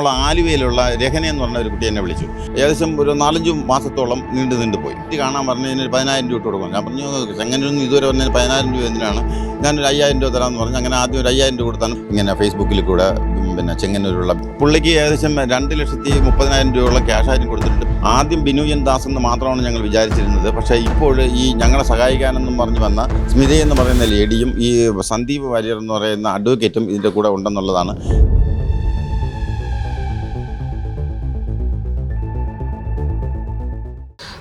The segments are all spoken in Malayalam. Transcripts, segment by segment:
എറണാകുളം ആലുവയിലുള്ള രഹന എന്ന് പറഞ്ഞ ഒരു കുട്ടി എന്നെ വിളിച്ചു. ഏകദേശം ഒരു നാലഞ്ച് മാസത്തോളം നീണ്ടു നീണ്ടു പോയി. ഇത് കാണാൻ പറഞ്ഞതിന് ഒരു പതിനായിരം രൂപ കൊടുക്കണം. ഞാൻ പറഞ്ഞു ചെങ്ങനൊന്നും ഇതുവരെ പറഞ്ഞതിന് പതിനായിരം രൂപ എന്തിനാണ്? ഞാനൊരു അയ്യായിരം രൂപ തരാമെന്ന് പറഞ്ഞു. അങ്ങനെ ആദ്യം ഒരു അയ്യായിരം രൂപ കൊടുത്താണ്. ഇങ്ങനെ ഫേസ്ബുക്കിൽ കൂടെ പിന്നെ ചെങ്ങന്നൂരുള്ള പുള്ളിക്ക് ഏകദേശം രണ്ട് ലക്ഷത്തി മുപ്പതിനായിരം രൂപയുള്ള ക്യാഷ് ആയിട്ട് കൊടുത്തിട്ടുണ്ട്. ആദ്യം ബിനുജൻ ദാസ് എന്ന് മാത്രമാണ് ഞങ്ങൾ വിചാരിച്ചിരുന്നത്. പക്ഷേ ഇപ്പോൾ ഈ ഞങ്ങളെ സഹായിക്കാനെന്നും പറഞ്ഞു വന്ന സ്മിത എന്ന് പറയുന്ന ലേഡിയും ഈ സന്ദീപ് വാര്യർ എന്ന് പറയുന്ന അഡ്വക്കേറ്റും ഇതിന്റെ കൂടെ ഉണ്ടെന്നുള്ളതാണ്.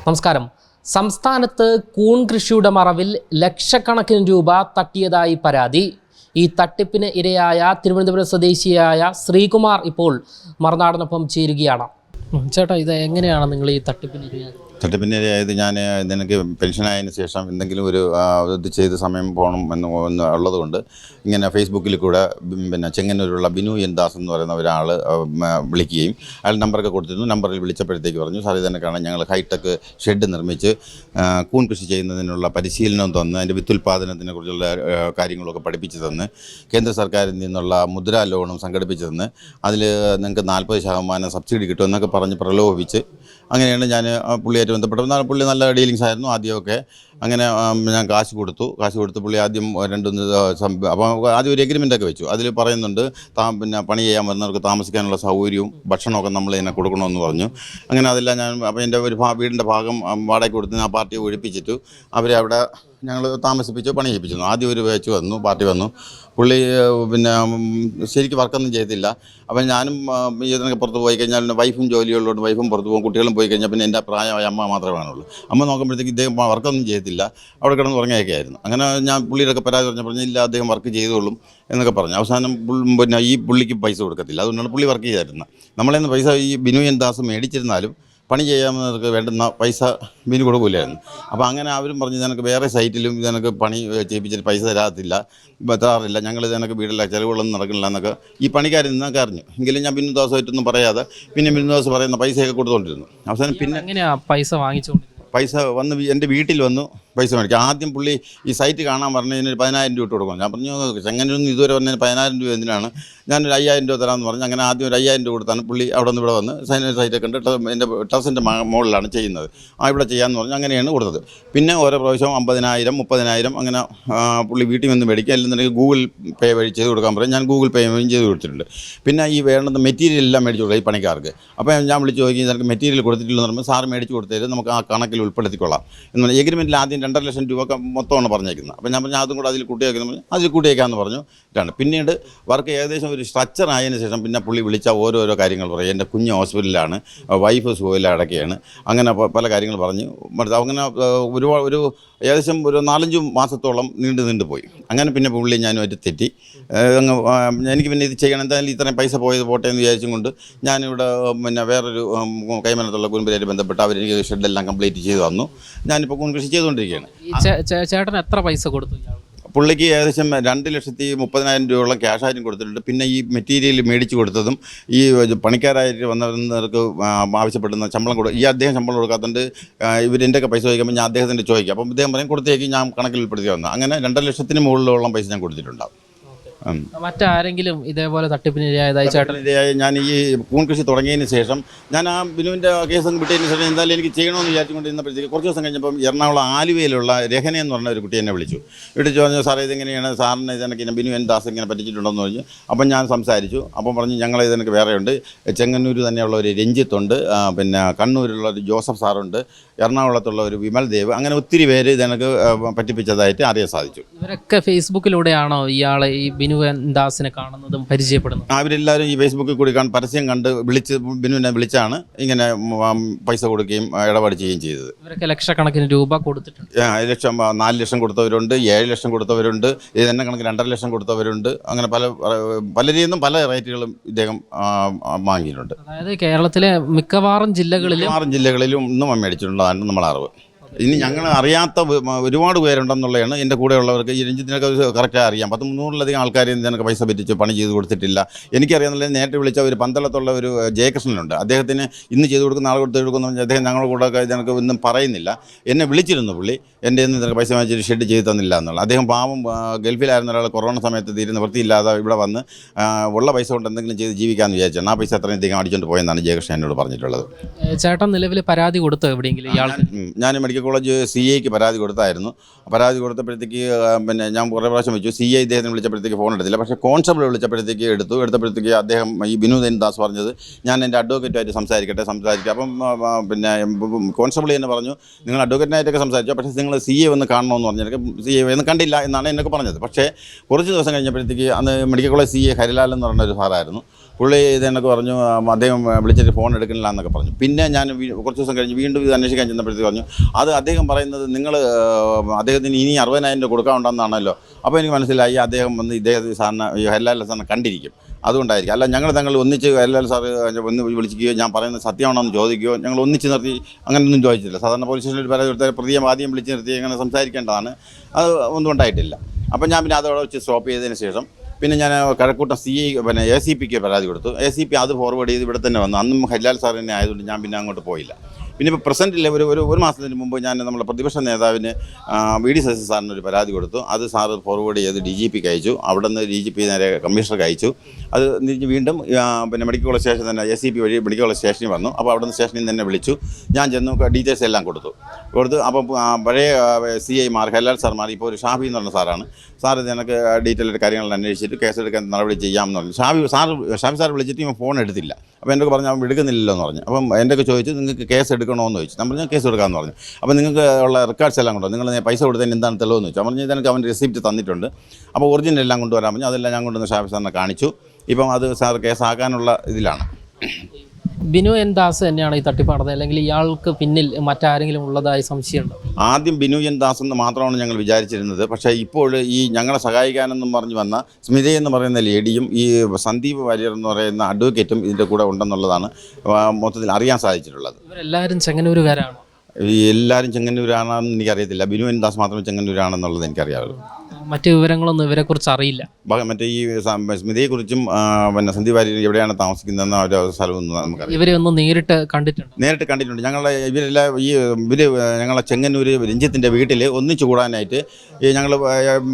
നമസ്കാരം. സംസ്ഥാനത്ത് കൂൺ കൃഷിയുടെ മറവിൽ ലക്ഷക്കണക്കിന് രൂപ തട്ടിയതായി പരാതി. ഈ തട്ടിപ്പിന് ഇരയായ തിരുവനന്തപുരം സ്വദേശിയായ ശ്രീകുമാർ ഇപ്പോൾ മറുനാടിനൊപ്പം ചേരുകയാണ്. ചേട്ടാ ഇത് എങ്ങനെയാണ് നിങ്ങൾ ഈ തട്ടിപ്പിന് ഇരയായത്? തട്ടിപ്പിനിരയായത് ഞാൻ നിനക്ക് പെൻഷനായതിന് ശേഷം എന്തെങ്കിലും ഒരു ഇത് ചെയ്ത് സമയം പോകണം എന്ന് ഉള്ളതുകൊണ്ട് ഇങ്ങനെ ഫേസ്ബുക്കിൽ കൂടെ പിന്നെ ചെങ്ങന്നൂരുള്ള ബിനു എൻ ദാസ് എന്ന് പറയുന്ന ഒരാൾ വിളിക്കുകയും അയാൾ നമ്പറൊക്കെ കൊടുത്തിരുന്നു. നമ്പറിൽ വിളിച്ചപ്പോഴത്തേക്ക് പറഞ്ഞു സാർ ഇതന്നെ കാണാൻ ഞങ്ങൾ ഹൈടെക് ഷെഡ് നിർമ്മിച്ച് കൂൺ കൃഷി ചെയ്യുന്നതിനുള്ള പരിശീലനം തന്ന് അതിന്റെ വിത്തുൽപാദനത്തിനെ കുറിച്ചുള്ള കാര്യങ്ങളൊക്കെ പഠിപ്പിച്ചു തന്ന് കേന്ദ്ര സർക്കാരിൽ നിന്നുള്ള മുദ്രാ ലോണും സംഘടിപ്പിച്ചു തന്ന് അതിൽ നിങ്ങൾക്ക് നാൽപ്പത് ശതമാനം സബ്സിഡി കിട്ടുമെന്നൊക്കെ പറഞ്ഞ് പ്രലോഭിപ്പിച്ച് അങ്ങനെയാണ് ഞാൻ പുള്ളിയെ ബന്ധപ്പെട്ടത് നല്ല പുള്ളി നല്ല ഡീലിങ്സ് ആയിരുന്നു ആദ്യമൊക്കെ. അങ്ങനെ ഞാൻ കാശ് കൊടുത്തു. കാശ് കൊടുത്ത് പുള്ളി ആദ്യം രണ്ടൊന്ന് അപ്പോൾ ആദ്യം ഒരു എഗ്രിമെന്റ് ഒക്കെ വെച്ചു. അതിൽ പറയുന്നുണ്ട് താ പിന്നെ പണി ചെയ്യാൻ വരുന്നവർക്ക് താമസിക്കാനുള്ള സൗകര്യവും ഭക്ഷണമൊക്കെ നമ്മൾ ഇതിനെ കൊടുക്കണമെന്ന് പറഞ്ഞു. അങ്ങനെ അതെല്ലാം ഞാൻ അപ്പോൾ എന്റെ ഒരു വീടിന്റെ ഭാഗം വാടകയ്ക്ക് കൊടുത്ത് ആ പാർട്ടിയെ ഒഴിപ്പിച്ചിട്ടു. അവരെ അവിടെ ഞങ്ങൾ താമസിപ്പിച്ചു പണി ചെയ്യിപ്പിച്ചു ആദ്യം ഒരു വെച്ച് വന്നു പാർട്ടി വന്നു. പുള്ളി പിന്നെ ശരിക്ക് വർക്കൊന്നും ചെയ്തില്ല. അപ്പം ഞാനും ഇതിനൊക്കെ പുറത്ത് പോയി കഴിഞ്ഞാൽ വൈഫും ജോലിയുള്ളതുകൊണ്ട് വൈഫും പുറത്ത് പോകും. കുട്ടികളും പോയി കഴിഞ്ഞാൽ പിന്നെ എന്റെ പ്രായമായ അമ്മ മാത്രമേ കാണുള്ളൂ. അമ്മ നോക്കുമ്പോഴത്തേക്ക് ഇദ്ദേഹം വർക്കൊന്നും ചെയ്തില്ല. അവിടെ കിടന്ന് ഉറങ്ങിയൊക്കെ ആയിരുന്നു അങ്ങനെ ഞാൻ പുള്ളിയുടെ പരാതി പറഞ്ഞ ഇല്ല അദ്ദേഹം വർക്ക് ചെയ്തോളും എന്നൊക്കെ പറഞ്ഞു. അവസാനം പിന്നെ ഈ പുള്ളിക്ക് പൈസ കൊടുക്കത്തില്ല. അതുകൊണ്ടാണ് പുള്ളി വർക്ക് ചെയ്തായിരുന്നത് നമ്മളെന്ന് പൈസ ഈ ബിനു ദാസ് മേടിച്ചിരുന്നാലും പണി ചെയ്യാമെന്നവർക്ക് വേണ്ടുന്ന പൈസ മീൻ കൊടുക്കില്ലായിരുന്നു അപ്പോൾ അങ്ങനെ അവരും പറഞ്ഞു നിനക്ക് വേറെ സൈറ്റിലും ഞങ്ങൾക്ക് പണി ചെയ്യിപ്പിച്ചിട്ട് പൈസ തരാത്തില്ല. തരാറില്ല. ഞങ്ങൾ ഞങ്ങൾക്ക് വീടില്ല ചിലവുകളൊന്നും നടക്കില്ല എന്നൊക്കെ ഈ പണിക്കാരിൽ നിന്നൊക്കെ അറിഞ്ഞു. എങ്കിലും ഞാൻ ബിനു ദാസമായിട്ടൊന്നും പറയാതെ പിന്നെ ബിനു ദാസ് പറയുന്ന പൈസയൊക്കെ കൊടുത്തുകൊണ്ടിരുന്നു അവസാനം പിന്നെ എങ്ങനെയാ പൈസ വാങ്ങിച്ചുകൊണ്ടിരുന്നത് പൈസ വന്ന് എന്റെ വീട്ടിൽ വന്നു പൈസ മേടിക്കും ആദ്യം പുള്ളി ഈ സൈറ്റ് കാണാൻ പറഞ്ഞതിന് പതിനായിരം രൂപ ഇട്ട് കൊടുക്കും. ഞാൻ പറഞ്ഞു ചെങ്ങനൊന്നും ഇതുവരെ പറഞ്ഞതിന് പതിനായിരം രൂപ എന്തിനാണ്? ഞാനൊരു അയ്യായിരം രൂപ തരാമെന്ന് പറഞ്ഞു. അങ്ങനെ ആദ്യം ഒരു അയ്യായിരം രൂപ കൊടുത്താണ് പുള്ളി അവിടെ നിന്ന് ഇവിടെ വന്ന് സൈന സൈറ്റൊക്കെ ഉണ്ട്. എന്റെ ടെറസിന്റെ മുകളിലാണ് ചെയ്യുന്നത്. ആ ഇവിടെ ചെയ്യാമെന്ന് പറഞ്ഞു. അങ്ങനെയാണ് കൊടുത്തത്. പിന്നെ ഓരോ പ്രാവശ്യം അമ്പതിനായിരം മുപ്പതിനായിരം അങ്ങനെ പുള്ളി വീട്ടിൽ നിന്ന് മേടിക്കുക. അല്ലെന്നുണ്ടെങ്കിൽ ഗൂഗിൾ പേ വഴി ചെയ്ത് കൊടുക്കാൻ പറയും. ഞാൻ ഗൂഗിൾ പേ വഴി ചെയ്ത് കൊടുത്തിട്ടുണ്ട്. പിന്നെ ഈ വേണ്ടുന്ന മെറ്റീരിയൽ എല്ലാം മേടിച്ച് കൊടുക്കുക ഈ പണിക്കാർക്ക്. അപ്പോൾ ഞാൻ വിളിച്ച് ചോദിക്കുന്നത് എനിക്ക് മെറ്റീരിയൽ കൊടുത്തിട്ടില്ലെന്ന് പറയുമ്പോൾ സാർ മേടിച്ച് കൊടുത്തത് നമുക്ക് ആ കണക്കിൽ ഉൾപ്പെടുത്തിക്കൊള്ളാം. എന്ന് പറഞ്ഞാൽ എഗ്രിമെന്റിൽ ആദ്യം രണ്ടര ലക്ഷം രൂപ മൊത്തമാണ് പറഞ്ഞേക്കുന്നത്. അപ്പോൾ ഞാൻ പറഞ്ഞു അതും കൂടെ അതിൽ കൂട്ടിയേക്കുന്നു പറഞ്ഞു. അതിൽ കൂട്ടിയേക്കാമെന്ന് പറഞ്ഞു. ഇതാണ്. പിന്നീട് വർക്ക് ഏകദേശം ഒരു സ്ട്രക്ചർ ആയതിനു ശേഷം പിന്നെ പുള്ളി വിളിച്ച ഓരോരോ കാര്യങ്ങൾ പറയും. എന്റെ കുഞ്ഞ് ഹോസ്പിറ്റലിലാണ്. വൈഫ് സുഖമില്ല അടക്കുകയാണ് അങ്ങനെ പല കാര്യങ്ങൾ പറഞ്ഞു. അങ്ങനെ ഒരു ഒരുപാട് ഒരു ഏകദേശം ഒരു നാലഞ്ച് മാസത്തോളം നീണ്ടു നീണ്ടു പോയി. അങ്ങനെ പിന്നെ പുള്ളി ഞാനുമായിട്ട് തെറ്റി. അങ്ങ് എനിക്ക് പിന്നെ ഇത് ചെയ്യണം. എന്തായാലും ഇത്രയും പൈസ പോയത് പോട്ടെ എന്ന് വിചാരിച്ചും കൊണ്ട് ഞാനിവിടെ പിന്നെ വേറൊരു കൈമനത്തുള്ള കുടുംബരായിട്ട് ബന്ധപ്പെട്ട് അവരെനിക്ക് ഷെഡെല്ലാം കംപ്ലീറ്റ് ചെയ്ത്. തന്നു. ഞാനിപ്പോൾ കൂൺ കൃഷി ചെയ്തുകൊണ്ടിരിക്കുകയാണ് ചേട്ടൻ എത്ര പൈസ കൊടുത്തു പുള്ളിക്ക് ഏകദേശം രണ്ട് ലക്ഷത്തി മുപ്പതിനായിരം രൂപയുള്ള ക്യാഷ് ആയിട്ടും കൊടുത്തിട്ടുണ്ട്. പിന്നെ ഈ മെറ്റീരിയൽ മേടിച്ച് കൊടുത്തതും ഈ പണിക്കാരായിട്ട് വന്നവർക്ക് ആവശ്യപ്പെടുന്ന ശമ്പളം കൊടുക്കും ഈ അദ്ദേഹം ശമ്പളം കൊടുക്കാത്തതുകൊണ്ട് ഇവരെന്റെയൊക്കെ പൈസ ചോദിക്കുമ്പോൾ ഞാൻ അദ്ദേഹത്തിന്റെ ചോദിക്കും. അപ്പം ഇദ്ദേഹം പറയും കൊടുത്തേക്ക് ഞാൻ കണക്കിൽ ഉൾപ്പെടുത്തി വന്നത് അങ്ങനെ രണ്ടര ലക്ഷത്തിന് മുകളിലുള്ള പൈസ ഞാൻ കൊടുത്തിട്ടുണ്ടാവും. ഉം. മറ്റാരെങ്കിലും ഇതേപോലെ തട്ടിപ്പിന് ഇരയായതായി ചേട്ടൻ ഞാൻ ഈ കൂൺ കൃഷി തുടങ്ങിയതിന് ശേഷം ഞാൻ ആ ബിനുവിന്റെ കേസ് അങ്ങ് വിട്ടതിന് ശേഷം എന്തായാലും എനിക്ക് ചെയ്യണമെന്ന് വിചാരിച്ചുകൊണ്ട് ഇരുന്നപ്പോഴത്തേക്ക് കുറച്ച് ദിവസം കഴിഞ്ഞപ്പം എറണാകുളം ആലുവയിലുള്ള രഹന എന്ന് പറഞ്ഞ ഒരു കുട്ടി എന്നെ വിളിച്ചു. വിളിച്ചു പറഞ്ഞു സാറേ ഇതെങ്ങനെയാണ്? സാറിന് ഇതെനിക്ക് ഇങ്ങനെ ബിനു എൻ ദാസ് ഇങ്ങനെ പറ്റിച്ചിട്ടുണ്ടെന്ന് പറഞ്ഞു അപ്പം ഞാൻ സംസാരിച്ചു. അപ്പം പറഞ്ഞു ഞങ്ങൾ ഇതെനിക്ക് വേറെയുണ്ട്. ചെങ്ങന്നൂർ തന്നെയുള്ള ഒരു രഞ്ജിത്തുണ്ട്. പിന്നെ കണ്ണൂരിലുള്ള ഒരു ജോസഫ് സാറുണ്ട്. എറണാകുളത്തുള്ള ഒരു വിമൽ ദേവ്. അങ്ങനെ ഒത്തിരി പേര് ഇതെനിക്ക് പറ്റിപ്പിച്ചതായിട്ട് അറിയാൻ സാധിച്ചു. ഇവരൊക്കെ ഫേസ്ബുക്കിലൂടെയാണോ ഇയാളെ ഈ ബിനു എൻ ദാസിനെ കാണുന്നതും പരിചയപ്പെടുന്നതും അവരെല്ലാവരും ഈ ഫേസ്ബുക്കിൽ കൂടി കാണും പരസ്യം കണ്ട് വിളിച്ച് ബിനുവിനെ വിളിച്ചാണ് ഇങ്ങനെ പൈസ കൊടുക്കുകയും ഇടപാട് ചെയ്യുകയും ചെയ്തത്. ഇവരൊക്കെ ലക്ഷക്കണക്കിന് രൂപ കൊടുത്തിട്ടുണ്ട്. ലക്ഷം നാല് ലക്ഷം കൊടുത്തവരുണ്ട് ഏഴ് ലക്ഷം കൊടുത്തവരുണ്ട് ഇത് തന്നെ കണക്കിന് രണ്ടര ലക്ഷം കൊടുത്തവരുണ്ട്. അങ്ങനെ പല പലരിൽ നിന്നും പല റേറ്റുകളും ഇദ്ദേഹം വാങ്ങിയിട്ടുണ്ട്. അതായത് കേരളത്തിലെ മിക്കവാറും ജില്ലകളിലും മിക്കവാറും ജില്ലകളിലും ഇന്നും മേടിച്ചിട്ടുള്ളതാണ് നമ്മൾ അറിവ് ഇനി ഞങ്ങൾ അറിയാത്ത ഒരുപാട് പേരുണ്ടെന്നുള്ളതാണ് എന്റെ കൂടെയുള്ളവർക്ക് ഈ രഞ്ജിത്തിനൊക്കെ കറക്റ്റായി അറിയാം. പത്ത് മുന്നൂറിലധികം ആൾക്കാർ ഇതിനൊക്കെ പൈസ പറ്റിച്ച് പണി ചെയ്ത് കൊടുത്തിട്ടില്ല. എനിക്കറിയാവുന്ന നേരത്തെ വിളിച്ച ഒരു പന്തളത്തുള്ള ഒരു ജയകൃഷ്ണനുണ്ട്. അദ്ദേഹത്തിന് ഇന്ന് ചെയ്ത് കൊടുക്കുന്ന നാളെ കൊടുത്ത് കൊടുക്കുന്ന അദ്ദേഹം ഞങ്ങളുടെ കൂടെ ഇതിനൊക്കെ ഒന്നും പറയുന്നില്ല. എന്നെ വിളിച്ചിരുന്നു പുള്ളി. എന്റെ ഇന്ന് ഇതിനൊക്കെ പൈസ വാങ്ങിച്ച് ഷെഡ് ചെയ്ത് തന്നില്ല എന്നുള്ളത്. അദ്ദേഹം പാവം ഗൾഫിലായിരുന്ന ഒരാൾ കൊറോണ സമയത്ത് തീരെ നിവൃത്തിയില്ലാതെ ഇവിടെ വന്ന് ഉള്ള പൈസ കൊണ്ട് എന്തെങ്കിലും ചെയ്ത് ജീവിക്കാമെന്ന് വിചാരിച്ചാണ്. ആ പൈസ അത്രയും അധികം അടിച്ചുകൊണ്ട് പോയെന്നാണ് ജയകൃഷ്ണൻ എന്നോട് പറഞ്ഞിട്ടുള്ളത്. ചേട്ടൻ നിലവിൽ പരാതി കൊടുത്തു എവിടെയെങ്കിലും ഞാൻ മെഡിക്കൽ കോളേജ് സി ഐക്ക് പരാതി കൊടുത്തായിരുന്നു. പരാതി കൊടുത്തപ്പോഴത്തേക്ക് പിന്നെ ഞാൻ കുറേ പ്രാവശ്യം വെച്ചു. സി ഐ ഇദ്ദേഹത്തിന് വിളിച്ചപ്പോഴത്തേക്ക് ഫോൺ എടുത്തില്ല. പക്ഷേ കോൺസ്റ്റബിൾ വിളിച്ചപ്പോഴത്തേക്ക് എടുത്തു. എടുത്തപ്പോഴത്തേക്ക് അദ്ദേഹം ഈ വിനോദൻ ദാസ് പറഞ്ഞത് ഞാൻ എന്റെ അഡ്വക്കേറ്റുമായിട്ട് സംസാരിക്കട്ടെ സംസാരിക്കുക അപ്പം പിന്നെ കോൺസ്റ്റബിൾ തന്നെ പറഞ്ഞു നിങ്ങൾ അഡ്വക്കേറ്റിനായിട്ടൊക്കെ സംസാരിച്ചു പക്ഷേ നിങ്ങൾ സി എ വന്ന് കാണണമെന്ന് പറഞ്ഞിട്ട് സി എ ഒന്ന് കണ്ടില്ല എന്നാണ് എന്നൊക്കെ പറഞ്ഞത്. പക്ഷേ കുറച്ച് ദിവസം കഴിഞ്ഞപ്പോഴത്തേക്ക് അന്ന് medical college C A Harilal എന്ന് പറഞ്ഞ ഒരു സാറായിരുന്നു. പുള്ളി ഇതെന്നൊക്കെ പറഞ്ഞു അദ്ദേഹം വിളിച്ചിട്ട് ഫോൺ എടുക്കണില്ല എന്നൊക്കെ പറഞ്ഞു. പിന്നെ ഞാൻ കുറച്ച് ദിവസം കഴിഞ്ഞ് വീണ്ടും ഇത് അന്വേഷിക്കാൻ ചെന്നപ്പോഴത്തേക്ക് പറഞ്ഞു അത് അദ്ദേഹം പറയുന്നത് നിങ്ങൾ അദ്ദേഹത്തിന് ഇനി അറുപതിനായിരം രൂപ കൊടുക്കാനുണ്ടെന്നാണല്ലോ. അപ്പോൾ എനിക്ക് മനസ്സിലായി അദ്ദേഹം വന്ന് ഇദ്ദേഹത്തിന് സാറിന് ഈ ഹരിലാൽ സാറിനെ കണ്ടിരിക്കും. അതുകൊണ്ടായിരിക്കും. അല്ല ഞങ്ങൾ തങ്ങൾ ഒന്നിച്ച് ഹരിലാൽ സാറ് ഒന്ന് വിളിക്കുകയോ ഞാൻ പറയുന്നത് സത്യമാണോ എന്ന് ചോദിക്കുകയോ ഞങ്ങൾ ഒന്നിച്ച് നിർത്തി അങ്ങനെയൊന്നും ചോദിച്ചില്ല സാധാരണ പോലീസ് സ്റ്റേഷനിൽ പല കൊടുത്താൽ പ്രതിയെ ആദ്യം വിളിച്ച് നിർത്തി അങ്ങനെ സംസാരിക്കേണ്ടതാണ്. അത് ഒന്നും ഉണ്ടായിട്ടില്ല. അപ്പം ഞാൻ പിന്നെ അതോടെ വെച്ച് സ്റ്റോപ്പ് ചെയ്തതിന് ശേഷം പിന്നെ ഞാൻ കഴക്കൂട്ടം സി ഐ പിന്നെ എ സി പിക്ക് പരാതി കൊടുത്തു. എ സി പി അത് ഫോർവേഡ് ചെയ്ത് ഇവിടെ തന്നെ വന്നു. അന്നും ഹരിലാൽ സാർ തന്നെ ആയതുകൊണ്ട് ഞാൻ പിന്നെ അങ്ങോട്ട് പോയില്ല. പിന്നെ ഇപ്പോൾ പ്രസന്റിൽ ഒരു ഒരു ഒരു മാസത്തിന് മുമ്പ് ഞാൻ നമ്മുടെ പ്രതിപക്ഷ നേതാവിന് വി ഡി സതീശൻ സാറിന് ഒരു പരാതി കൊടുത്തു. അത് സാറ് ഫോർവേഡ് ചെയ്ത് ഡി ജി പിക്ക് അയച്ചു. അവിടെ നിന്ന് ഡി ജി പി നേരെ കമ്മീഷണർക്ക് അയച്ചു. അത് വീണ്ടും പിന്നെ മെഡിക്കൽ കോളേജ് സ്റ്റേഷൻ തന്നെ എസ് സി പി വഴി മെഡിക്കൽ കോളേജ് സ്റ്റേഷനിൽ വന്നു. അപ്പോൾ അവിടെ നിന്ന് സ്റ്റേഷനിൽ തന്നെ വിളിച്ചു. ഞാൻ ചെന്നു ഡീറ്റെയിൽസ് എല്ലാം കൊടുത്തു. കൊടുത്ത് അപ്പോൾ പഴയ സി ഐ മാർ ഹലാൽ സാർമാർ ഇപ്പോൾ ഒരു ഷാഫി എന്ന് പറഞ്ഞ സാറാണ്. സാർ എനിക്ക് ഡീറ്റെയിൽ കാര്യങ്ങൾ അന്വേഷിച്ചിട്ട് കേസെടുക്കാൻ നടപടി ചെയ്യാമെന്ന് പറഞ്ഞു. ഷാഫി സാർ ഷാഫി സാർ വിളിച്ചിട്ട് ഇവൻ ഫോൺ എടുത്തില്ല. അപ്പോൾ എന്നൊക്കെ പറഞ്ഞു അവൻ എടുക്കുന്നില്ലല്ലോ എന്ന് പറഞ്ഞു. അപ്പം എന്റെയൊക്കെ ചോദിച്ചു നിങ്ങൾക്ക് കേസ് എടുക്കണമെന്ന് ചോദിച്ചു. നമ്മൾ ഞാൻ കേസ് കൊടുക്കാമെന്ന് പറഞ്ഞു. അപ്പോൾ നിങ്ങൾക്ക് ഉള്ള റെക്കോർഡ്സ് എല്ലാം കൊണ്ടോ നിങ്ങൾ പൈസ കൊടുത്തതിന് എന്താണ് തെളിവെന്ന് ചോദിച്ചു. പറഞ്ഞു ഇതെനിക്ക് അവൻ റെസിപ്റ്റ് തന്നിട്ടുണ്ട്. അപ്പോൾ ഒറിജിനൽ എല്ലാം കൊണ്ടുവരാൻ പറഞ്ഞു. അതെല്ലാം ഞാൻ കൊണ്ടുവന്ന് ഷാഫി സാറിനെ കാണിച്ചു. ഇപ്പം അത് സാർ കേസാക്കാനുള്ള ഇതിലാണ്. ബിനു എൻ ദാസ് തന്നെയാണ് ഈ തട്ടിപ്പാടുന്നത്? അല്ലെങ്കിൽ ഇയാൾക്ക് പിന്നിൽ മറ്റാരെങ്കിലും ഉള്ളതായി സംശയമുണ്ടോ? ആദ്യം ബിനു എൻ ദാസ് എന്ന് മാത്രമാണ് ഞങ്ങൾ വിചാരിച്ചിരുന്നത്. പക്ഷേ ഇപ്പോൾ ഈ ഞങ്ങളെ സഹായിക്കാനെന്നും പറഞ്ഞു വന്ന സ്മിത എന്ന് പറയുന്ന ലേഡിയും ഈ സന്ദീപ് വാര്യർ എന്ന് പറയുന്ന അഡ്വക്കേറ്റും ഇതിന്റെ കൂടെ ഉണ്ടെന്നുള്ളതാണ് മൊത്തത്തിൽ അറിയാൻ സാധിച്ചിട്ടുള്ളത്. ഇവരെല്ലാവരും ചെങ്ങന്നൂരുകാരാണ്? ഈ എല്ലാവരും ചെങ്ങന്നൂരാണെന്ന് എനിക്കറിയത്തില്ല. ബിനു എൻ ദാസ് മാത്രം ചെങ്ങന്നൂരാണെന്നുള്ളത് എനിക്കറിയാവുള്ളൂ മറ്റു വിവരങ്ങളൊന്നും ഇവരെക്കുറിച്ച് അറിയില്ല. മറ്റേ ഈ സ്മിതയെക്കുറിച്ചും പിന്നെ സന്ദീപ് വാര്യർ എവിടെയാണ് താമസിക്കുന്നതെന്ന് ഒരു സ്ഥലമൊന്നും നമുക്കറിയാം. ഇവരെ ഒന്ന് നേരിട്ട് കണ്ടിട്ടുണ്ട്. നേരിട്ട് കണ്ടിട്ടുണ്ട്. ഞങ്ങളുടെ ഇവരെല്ലാം ഈ ഇവർ ഞങ്ങളെ ചെങ്ങന്നൂർ രഞ്ജിത്തിന്റെ വീട്ടിൽ ഒന്നിച്ചു കൂടാനായിട്ട് ഈ ഞങ്ങൾ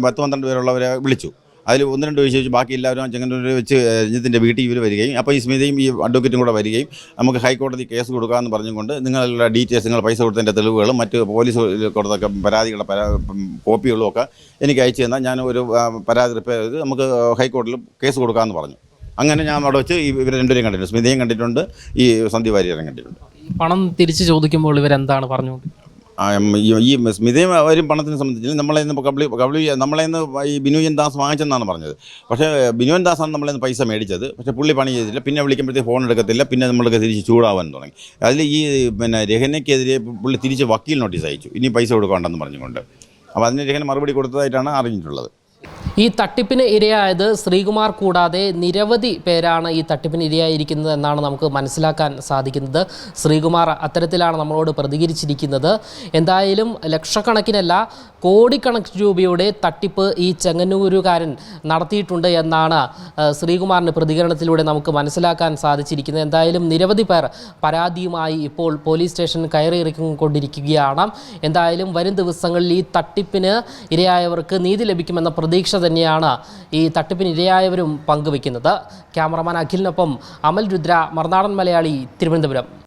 പത്ത് പന്ത്രണ്ട് പേരുള്ളവരെ വിളിച്ചു. അതിൽ ഒന്ന് രണ്ട് വിശേഷിച്ച് ബാക്കി എല്ലാവരും ചെങ്ങന്നൂർ വെച്ച് രഞ്ജിത്തിന്റെ വീട്ടിൽ ഇവർ വരികയും അപ്പോൾ ഈ സ്മിതയും ഈ അഡ്വക്കേറ്റും കൂടെ വരികയും നമുക്ക് ഹൈക്കോടതി കേസ് കൊടുക്കാമെന്ന് പറഞ്ഞുകൊണ്ട് നിങ്ങളുടെ ഡീറ്റെയിൽസ് നിങ്ങൾ പൈസ കൊടുത്തതിന്റെ തെളിവുകളും മറ്റ് പോലീസ് കൊടുത്തൊക്കെ പരാതികളുടെ പരാ കോപ്പികളും ഒക്കെ എനിക്ക് അയച്ചു തന്നാൽ ഞാൻ ഒരു പരാതി റിപ്പയർ ചെയ്ത് നമുക്ക് ഹൈക്കോടതിയിൽ കേസ് കൊടുക്കാമെന്ന് പറഞ്ഞു. അങ്ങനെ ഞാൻ അവിടെ വെച്ച് ഇവർ രണ്ടുപേരും കണ്ടിട്ടുണ്ട്. സ്മിതയും കണ്ടിട്ടുണ്ട് ഈ സന്ദീപ് വാര്യരും കണ്ടിട്ടുണ്ട്. പണം തിരിച്ചു ചോദിക്കുമ്പോൾ ഇവരെന്താണ് ഉം, ഈ സ്മിതയും അവരും പണത്തിനെ സംബന്ധിച്ച് നമ്മളെ ഇന്ന് കബളി കബളി നമ്മളെ ഇന്ന് ഈ ബിനുയൻ ദാസ് വാങ്ങിച്ചെന്നാണ് പറഞ്ഞത്. പക്ഷേ ബിനുവൻ ദാസാണ് നമ്മളെ നിന്ന് പൈസ മേടിച്ചത്. പക്ഷേ പുള്ളി പണി ചെയ്തില്ല. പിന്നെ വിളിക്കുമ്പോഴത്തേക്ക് ഫോൺ എടുക്കത്തില്ല. പിന്നെ നമ്മൾക്ക് തിരിച്ച് ചൂടാവാൻ തുടങ്ങി. അതിൽ ഈ പിന്നെ രഹനയ്ക്കെതിരെ പുള്ളി തിരിച്ച് വക്കീൽ നോട്ടീസ് അയച്ചു. ഇനി പൈസ കൊടുക്കണ്ടെന്ന് പറഞ്ഞുകൊണ്ട്. അപ്പോൾ അതിന് രഹന മറുപടി കൊടുത്തതായിട്ടാണ് അറിഞ്ഞിട്ടുള്ളത്. ഈ തട്ടിപ്പിന് ഇരയായത് ശ്രീകുമാർ കൂടാതെ നിരവധി പേരാണ് ഈ തട്ടിപ്പിന് ഇരയായിരിക്കുന്നത് എന്നാണ് നമുക്ക് മനസ്സിലാക്കാൻ സാധിക്കുന്നത്. ശ്രീകുമാർ അത്തരത്തിലാണ് നമ്മളോട് പ്രതികരിച്ചിരിക്കുന്നത്. എന്തായാലും ലക്ഷക്കണക്കിനല്ല കോടിക്കണക്കിന് രൂപയുടെ തട്ടിപ്പ് ഈ ചെങ്ങന്നൂരുകാരൻ നടത്തിയിട്ടുണ്ട് എന്നാണ് ശ്രീകുമാറിന്റെ പ്രതികരണത്തിലൂടെ നമുക്ക് മനസ്സിലാക്കാൻ സാധിച്ചിരിക്കുന്നത്. എന്തായാലും നിരവധി പേർ പരാതിയുമായി ഇപ്പോൾ പോലീസ് സ്റ്റേഷൻ കയറിയിറക്കിക്കൊണ്ടിരിക്കുകയാണ് എന്തായാലും വരും ദിവസങ്ങളിൽ ഈ തട്ടിപ്പിന് ഇരയായവർക്ക് നീതി ലഭിക്കുമെന്ന പ്രതീക്ഷ തന്നെയാണ് ഈ തട്ടിപ്പിന് ഇരയായവരും പങ്കുവെക്കുന്നത് ക്യാമറമാൻ അഖിലിനൊപ്പം അമൽ രുദ്ര മറുനാടൻ മലയാളി തിരുവനന്തപുരം.